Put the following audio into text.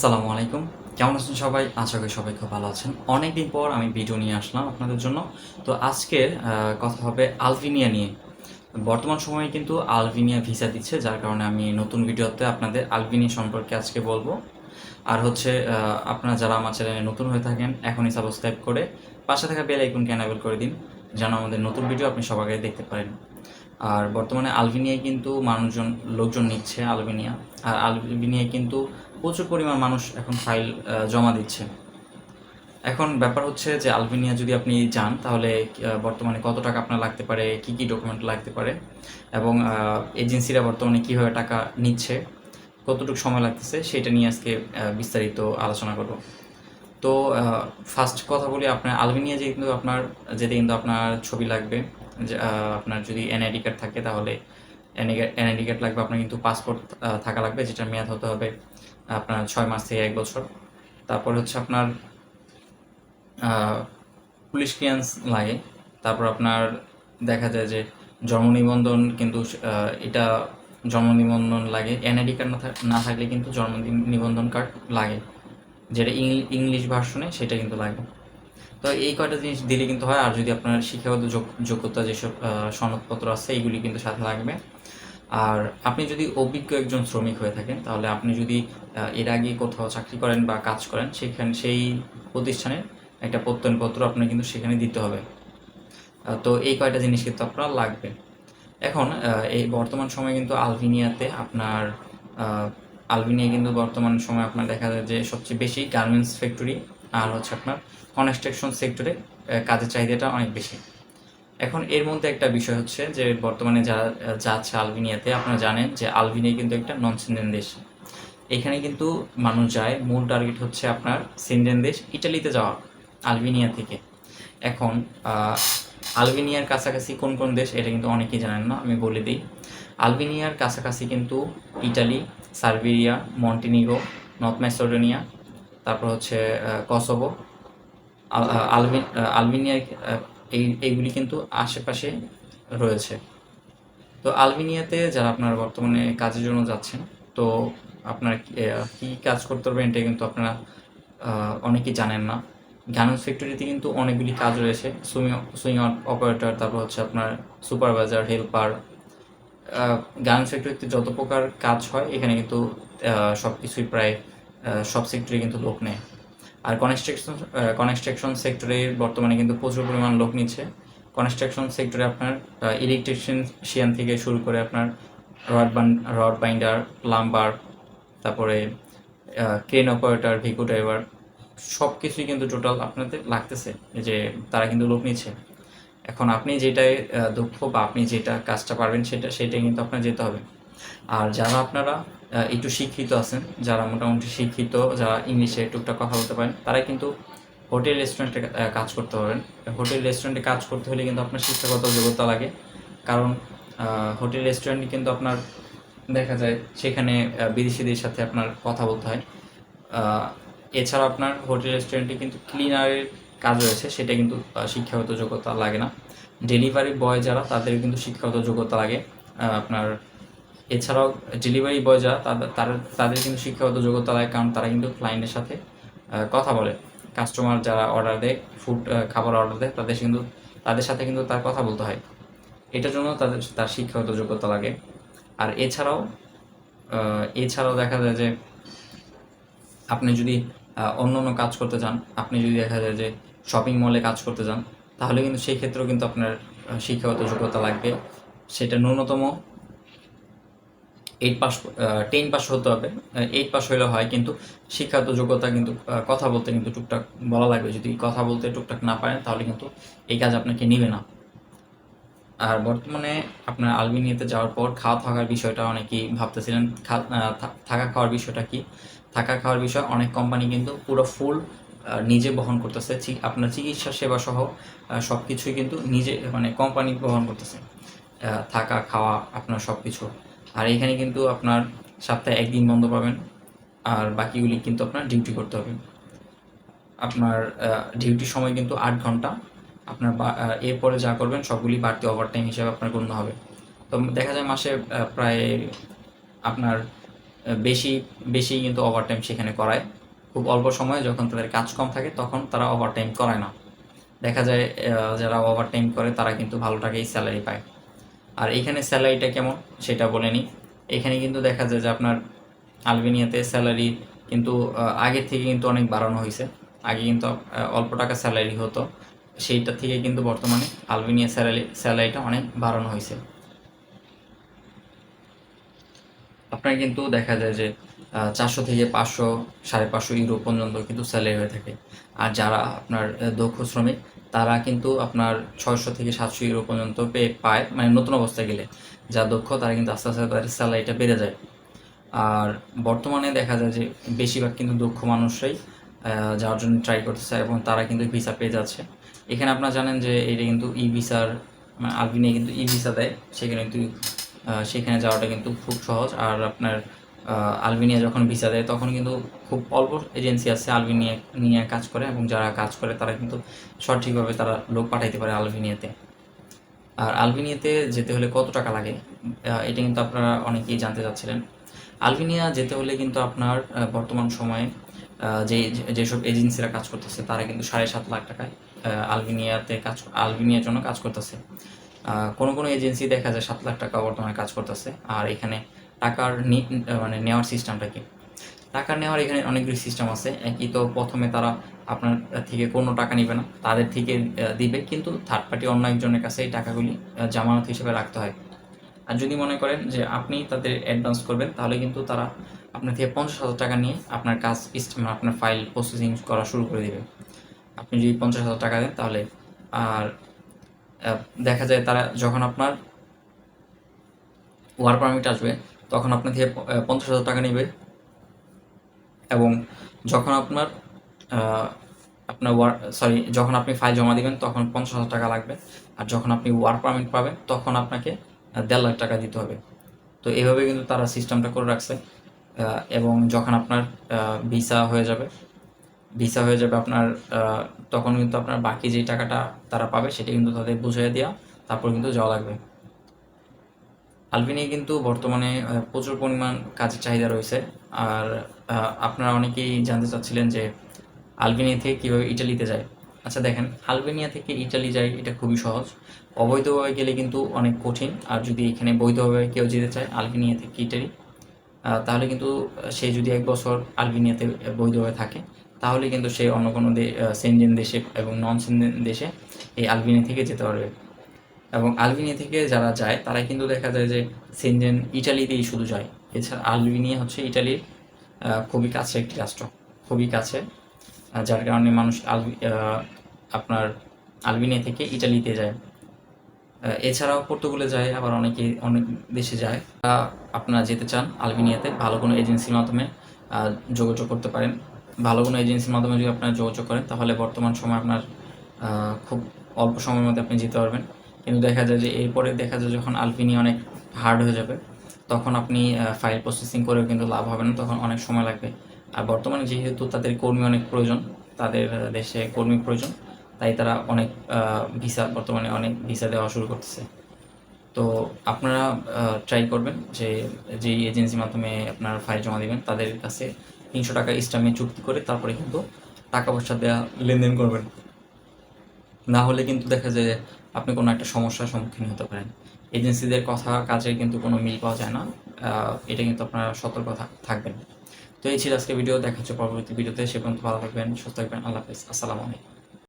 আসসালামু আলাইকুম। কেমন আছেন সবাই? আশা করি সবাই খুব ভালো আছেন। অনেকদিন পর আমি ভিডিও নিয়ে আসলাম আপনাদের জন্য। তো আজকে কথা হবে আলভিনিয়া নিয়ে। বর্তমান সময়ে কিন্তু আলভিনিয়া ভিসা দিচ্ছে, যার কারণে আমি নতুন ভিডিওতে আপনাদের আলভিনিয়া সম্পর্কে আজকে বলব। আর হচ্ছে আপনারা যারা আমার চ্যানেলে নতুন হয়ে থাকেন, এখনই সাবস্ক্রাইব করে পাশে থাকা বেল আইকনকে এনাবেল করে দিন, যেন আমাদের নতুন ভিডিও আপনি আগে দেখতে পারেন। আর বর্তমানে আলবেনিয়ায় কিন্তু মানুষজন, লোকজন নিচ্ছে আলবেনিয়া। আর আলবেনিয়ায় কিন্তু প্রচুর পরিমাণ মানুষ এখন ফাইল জমা দিচ্ছে। এখন ব্যাপার হচ্ছে যে আলবেনিয়া যদি আপনি যান, তাহলে বর্তমানে কত টাকা আপনার লাগতে পারে, কি কি ডকুমেন্ট লাগতে পারে? এবং এজেন্সিরা বর্তমানে কীভাবে টাকা নিচ্ছে, কতটুকু সময় লাগতেছে, সেটা নিয়ে আজকে বিস্তারিত আলোচনা করব। তো ফার্স্ট কথা বলি আপনার, আলবেনিয়া যে কিন্তু আপনার, যেতে কিন্তু আপনার ছবি লাগবে। আপনার যদি এনআইডি কার্ড থাকে তাহলে এনআইডি কার্ড লাগবে, আপনার কিন্তু পাসপোর্ট থাকা লাগবে যেটা মেয়াদ হতে হবে, আপনার ছয় মাস থেকে এক বছর। তারপর হচ্ছে আপনার পুলিশ ক্লিয়ারেন্স লাগে। তারপর আপনার দেখা যায় যে, জন্ম নিবন্ধন কিন্তু এটা জন্ম নিবন্ধন লাগে। এনআইডি কার্ড না থাক- না থাকলে কিন্তু জন্ম নিবন্ধন কার্ড লাগে। যেটা ইংলিশ ভার্সনে সেটা কিন্তু লাগে। তো এই কয়টা জিনিস দিলে কিন্তু হয়, আর যদি আপনার শিক্ষাগত যোগ- যোগ্যতা যেসব সনদপত্র আছে এইগুলি কিন্তু সাথে লাগবে। আর আপনি যদি অভিজ্ঞ একজন শ্রমিক হয়ে থাকেন, তাহলে আপনি যদি এর আগে কোথাও চাকরি করেন বা কাজ করেন, সেখানে, সেই প্রতিষ্ঠানে একটা প্রত্যয়নপত্র আপনার কিন্তু সেখানে দিতে হবে। তো এই কয়টা জিনিস কিন্তু আপনার লাগবে। এখন এই বর্তমান সময়ে কিন্তু আলভিনিয়াতে আপনার আলভিনিয়া কিন্তু বর্তমান সময়ে আপনার দেখা যায় যে সবচেয়ে বেশি গার্মেন্টস ফ্যাক্টরি আর হচ্ছে আপনার কনস্ট্রাকশন সেক্টরে কাজের চাহিদাটা অনেক বেশি। এখন এর মধ্যে একটা বিষয় হচ্ছে যে, বর্তমানে যারা যাচ্ছে আলবিনিয়াতে আপনারা জানেন যে আলবিনিয়া কিন্তু একটা নন সিন্ডেন দেশ। এখানে কিন্তু মানুষ যায়, মূল টার্গেট হচ্ছে আপনার সিন্ডেন দেশ ইটালিতে যাওয়া আলবেনিয়া থেকে। এখন আলবেনিয়ার কাছাকাছি কোন কোন দেশ, এটা কিন্তু অনেকেই জানেন না, আমি বলে দিই। আলবেনিয়ার কাছাকাছি কিন্তু Italy, Serbia, Montenegro, North Macedonia তারপর হচ্ছে কসোভো আল- আহ, আলবে- আহ, আলবেনিয়ার আহ, এই এইগুলি কিন্তু আশেপাশে রয়েছে। তো আলবেনিয়াতে যারা আপনার বর্তমানে কাজের জন্য যাচ্ছেন তো আপনার কি কাজ করতে পারবেন এটা কিন্তু আপনারা অনেকেই জানেন না। গার্মেন্টস ফ্যাক্টরিতে কিন্তু অনেকগুলি কাজ রয়েছে। সুইং সুইং অপারেটর তারপর হচ্ছে আপনার সুপারভাইজার হেল্পার গার্মেন্টস ফ্যাক্টরিতে যত প্রকার কাজ হয় এখানে কিন্তু সব কিছুই প্রায় সব সেক্টরে কিন্তু লোক নেয়। আর কনস্ট্রাকশন কনস্ট্রাকশন সেক্টরে বর্তমানে কিন্তু প্রচুর পরিমাণ লোক নিচ্ছে। কনস্ট্রাকশন সেক্টরে আপনার ইলেকট্রিশিয়ান থেকে শুরু করে আপনার রড রড বাইন্ডার প্লাম্বার তারপরে ক্রেন অপারেটর ভিকো ড্রাইভার সব কিছুই কিন্তু টোটাল আপনাদের লাগতেছে যে তারা কিন্তু লোক নিচ্ছে। এখন আপনি যেটায় দক্ষ বা আপনি যেটা কাজটা পারবেন সেটা, সেটাই কিন্তু আপনার যেতে হবে। আর যারা আপনারা একটু শিক্ষিত আছেন, যারা মোটামুটি শিক্ষিত, যারা ইংলিশে টুকটাক কথা বলতে পারেন তারা কিন্তু হোটেল, রেস্টুরেন্টে কাজ করতে পারেন। হোটেল, রেস্টুরেন্টে কাজ করতে হলে কিন্তু আপনার শিক্ষাগত যোগ্যতা লাগে। কারণ হোটেল, রেস্টুরেন্টে কিন্তু আপনার, দেখা যায় সেখানে বিদেশিদের সাথে আপনার কথা বলতে হয়। এছাড়া আপনার হোটেল, রেস্টুরেন্টে কিন্তু ক্লিনারের কাজ রয়েছে, সেটা কিন্তু শিক্ষাগত যোগ্যতা লাগে না। ডেলিভারি বয় যারা, তাদের কিন্তু শিক্ষাগত যোগ্যতা লাগে। আপনার এছাড়াও ডেলিভারি বয় যারা তারা- তাদের কিন্তু শিক্ষাগত যোগ্যতা লাগে কারণ তারা কিন্তু ক্লায়েন্টের সাথে কথা বলে। কাস্টমার যারা অর্ডার দেয় ফুড খাবার অর্ডার দেয়, তাদের কিন্তু, তাদের সাথে কিন্তু তার কথা বলতে হয়। এটার জন্য তাদের, তার শিক্ষাগত যোগ্যতা লাগে। আর এছাড়াও এছাড়াও দেখা যায় যে, আপনি যদি অন্য অন্য কাজ করতে চান, আপনি যদি দেখা যায় যে শপিং মলে কাজ করতে চান, তাহলে কিন্তু সেই ক্ষেত্রেও কিন্তু আপনার শিক্ষাগত যোগ্যতা লাগবে। সেটা ন্যূনতম এইট পাস টেন পাস হতে হবে। এইট পাস হলে হয় কিন্তু শিক্ষাগত যোগ্যতা কিন্তু কথা বলতে কিন্তু টুকটাক বলা লাগবে। যদি কথা বলতে টুকটাক না পারেন, তাহলে কিন্তু এই কাজ আপনাকে নিবে না। আর বর্তমানে আপনার আলবেনিয়াতে যাওয়ার পর খাওয়া থাকার বিষয়টা অনেকেই ভাবতেছিলেন। থাকা খাওয়ার বিষয়টা কি? থাকা খাওয়ার বিষয়, অনেক কোম্পানি কিন্তু পুরো ফুল নিজে বহন করতেছে। আপনার চিকিৎসা সেবা সহ সব কিছুই কিন্তু নিজে মানে কোম্পানি বহন করতেছে। থাকা, খাওয়া, আপনার সব কিছু আর এখানে কিন্তু আপনার সপ্তাহে একদিন বন্ধ পাবেন, আর বাকিগুলি কিন্তু আপনার ডিউটি করতে হবে। আপনার ডিউটির সময় কিন্তু আট ঘণ্টা। আপনার এরপরে যা করবেন সবগুলি বাড়তি ওভারটাইম হিসেবে আপনার গণ্য হবে। তো দেখা যায় মাসে প্রায় আপনার বেশি বেশি কিন্তু ওভারটাইম সেখানে করায়। খুব অল্প সময়ে যখন তাদের কাজ কম থাকে তখন তারা ওভারটাইম করায় না। দেখা যায় যারা ওভারটাইম করে তারা কিন্তু ভালো টাকাই স্যালারি পায়। আর এখানে স্যালারিটা কেমন সেটা বলে নিই। এখানে কিন্তু দেখা যায় যে আপনার আলবেনিয়াতে স্যালারি কিন্তু আগের থেকে কিন্তু অনেক বাড়ানো হয়েছে। আগে কিন্তু অল্প টাকা স্যালারি হতো। সেইটা থেকে কিন্তু বর্তমানে আলবেনিয়া স্যালারি, স্যালারিটা অনেক বাড়ানো হয়েছে। আপনার কিন্তু দেখা যায় যে চারশো থেকে পাঁচশো, সাড়ে পাঁচশো ইউরো পর্যন্ত কিন্তু স্যালারি হয়ে থাকে। আর যারা আপনার দক্ষ শ্রমিক, তারা কিন্তু আপনার ছয়শো থেকে সাতশো ইউরো পর্যন্ত পে, পায় মানে নতুন অবস্থায় গেলে। যা দক্ষ, তারা কিন্তু আস্তে আস্তে তাদের স্যালারিটা বেড়ে যায়। আর বর্তমানে দেখা যায় যে, বেশিরভাগ কিন্তু দক্ষ মানুষরাই যাওয়ার জন্য ট্রাই করতেছে এবং তারা কিন্তু ভিসা পেয়ে যাচ্ছে। এখানে আপনারা জানেন যে, এটা কিন্তু ই ভিসার মানে আলবিনিয়া কিন্তু ই ভিসা দেয়, সেখানে কিন্তু সেখানে যাওয়াটা কিন্তু খুব সহজ। আর আপনার আলবেনিয়া যখন ভিসা দেয়, তখন কিন্তু খুব অল্প এজেন্সি আছে আলবেনিয়া নিয়ে কাজ করে এবং যারা কাজ করে, তারা কিন্তু সঠিকভাবে তারা লোক পাঠাইতে পারে আলবেনিয়াতে। আর আলবেনিয়াতে যেতে হলে কত টাকা লাগে? এটা কিন্তু আপনারা অনেকেই জানতে চাচ্ছিলেন। আলবেনিয়া যেতে হলে কিন্তু আপনার বর্তমান সময়ে যে, যেসব এজেন্সিরা কাজ করতেছে, তারা কিন্তু সাড়ে সাত লাখ টাকায় আলবেনিয়াতে কাজ, আলবেনিয়ার জন্য কাজ করতেছে। কোনো কোনো এজেন্সি দেখা যায় সাত লাখ টাকা বর্তমানে কাজ করতেছে। আর এখানে টাকার মানে নেওয়ার সিস্টেমটা কি? টাকা নেওয়ার এখানে অনেকগুলি সিস্টেম আছে। একই তো প্রথমে তারা আপনার থেকে কোনো টাকা নেবে না, তাদের থেকে দিবে। কিন্তু থার্ড পার্টি অন্য একজনের কাছে এই টাকাগুলি জামানত হিসেবে রাখতে হয়। আর যদি মনে করেন যে আপনি তাদের অ্যাডভান্স করবেন, তাহলে কিন্তু তারা আপনার থেকে পঞ্চাশ হাজার টাকা নিয়ে আপনার কাজ মানে আপনার ফাইল প্রসেসিং করা শুরু করে দেবে। আপনি যদি পঞ্চাশ হাজার টাকা দেন, তাহলে আর দেখা যায় তারা যখন আপনার ওয়ার পারমিট আসবে, তখন আপনার থেকে পঞ্চাশ হাজার টাকা নেবে। এবং যখন আপনার আপনার ওয়ার সরি যখন আপনি ফাইল জমা দিবেন, তখন পঞ্চাশ হাজার টাকা লাগবে। আর যখন আপনি ওয়ার পারমিট পাবেন, তখন আপনাকে দেড় লাখ টাকা দিতে হবে। তো এইভাবে কিন্তু তারা সিস্টেমটা করে রাখছে। এবং যখন আপনার ভিসা হয়ে যাবে ভিসা হয়ে যাবে আপনার তখন কিন্তু আপনার বাকি যে টাকাটা তারা পাবে সেটা কিন্তু তাদের বুঝিয়ে দেওয়া তারপর কিন্তু যাওয়া লাগবে। আলবিনিয়া কিন্তু বর্তমানে প্রচুর পরিমাণ কাজের চাহিদা রয়েছে। আর আপনারা অনেকেই জানতে চাচ্ছিলেন যে আলবেনিয়া থেকে কীভাবে ইটালিতে যায়। আচ্ছা দেখেন আলবেনিয়া থেকে ইটালি যায় এটা খুবই সহজ। অবৈধভাবে গেলে কিন্তু অনেক কঠিন। আর যদি এখানে বৈধভাবে কেউ যেতে চায় আলবেনিয়া থেকে ইটালি তাহলে কিন্তু সে যদি এক বছর আলবেনিয়াতে বৈধভাবে থাকে তাহলে কিন্তু সে অন্য কোনো সেনজেন দেশে এবং নন সেনজেন দেশে এই আলবেনিয়া থেকে যেতে পারবে। এবং আলবেনিয়া থেকে যারা যায় তারা কিন্তু দেখা যায় যে সেনজেন ইটালিতেই শুধু যায়। এছাড়া আলবেনিয়া হচ্ছে ইটালির খুবই কাছে একটি রাষ্ট্র খুবই কাছে। যার কারণে মানুষ আহ, আপনার আলবেনিয়া থেকে ইটালিতে যায়। এছাড়াও পর্তুগালে যায় আবার অনেকে অনেক দেশে যায়। আপনারা যেতে চান আলবেনিয়াতে ভালো কোনো এজেন্সির মাধ্যমে যোগাযোগ করতে পারেন। ভালো কোনো এজেন্সির মাধ্যমে যদি আপনারা যোগাযোগ করেন, তাহলে বর্তমান সময় আপনার খুব অল্প সময়ের মধ্যে আপনি যেতে পারবেন। কিন্তু দেখা যায় যে এরপরে দেখা যায় যখন আলপিনি অনেক হার্ড হয়ে যাবে, তখন আপনি ফাইল প্রসেসিং করেও কিন্তু লাভ হবে না, তখন অনেক সময় লাগবে। আর বর্তমানে যেহেতু তাদের কর্মী অনেক প্রয়োজন, তাদের দেশে কর্মী প্রয়োজন, তাই তারা অনেক ভিসা বর্তমানে অনেক ভিসা দেওয়া শুরু করতেছে। তো আপনারা ট্রাই করবেন যে, যেই এজেন্সির মাধ্যমে আপনার ফাইল জমা দিবেন, তাদের কাছে তিনশো টাকা ইস্টামে চুক্তি করে তারপরে কিন্তু টাকা পয়সা দেওয়া লেনদেন করবেন। না হলে কিন্তু দেখা যায় আপনি কোনো একটা সমস্যার সম্মুখীন হতে পারেন। এজেন্সিদের কথা, কাজে কিন্তু কোনো মিল পাওয়া যায় না। এটা কিন্তু আপনারা সতর্ক থাকবেন। তো এই ছিল আজকে ভিডিও। দেখা হচ্ছে পরবর্তী ভিডিওতে। সে পর্যন্ত ভালো থাকবেন, সুস্থ থাকবেন। আল্লাহ হাফিজ। আসসালামু আলাইকুম।